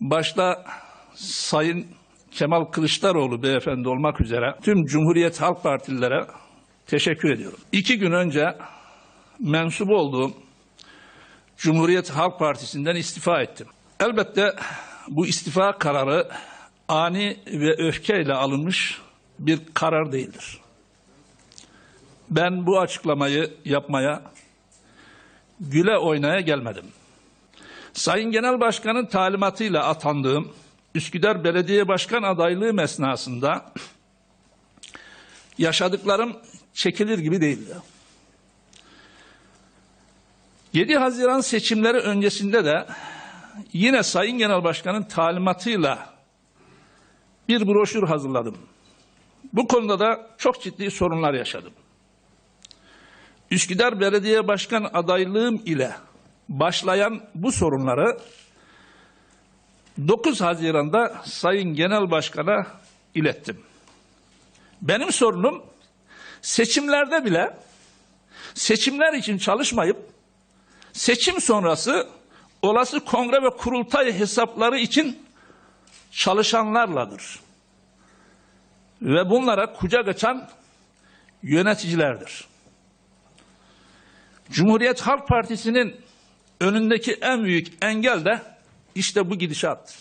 başta Sayın Kemal Kılıçdaroğlu beyefendi olmak üzere tüm Cumhuriyet Halk Partililere teşekkür ediyorum. İki gün önce mensup olduğum Cumhuriyet Halk Partisi'nden istifa ettim. Elbette bu istifa kararı ani ve öfkeyle alınmış bir karar değildir. Ben bu açıklamayı yapmaya güle oynaya gelmedim. Sayın Genel Başkan'ın talimatıyla atandığım Üsküdar Belediye Başkan adaylığım esnasında yaşadıklarım çekilir gibi değildi. 7 Haziran seçimleri öncesinde de yine Sayın Genel Başkan'ın talimatıyla bir broşür hazırladım. Bu konuda da çok ciddi sorunlar yaşadım. Üsküdar Belediye Başkan adaylığım ile başlayan bu sorunları 9 Haziran'da Sayın Genel Başkan'a ilettim. Benim sorunum seçimlerde bile seçimler için çalışmayıp seçim sonrası olası kongre ve kurultay hesapları için çalışanlarladır. Ve bunlara kucak açan yöneticilerdir. Cumhuriyet Halk Partisi'nin önündeki en büyük engel de işte bu gidişattır.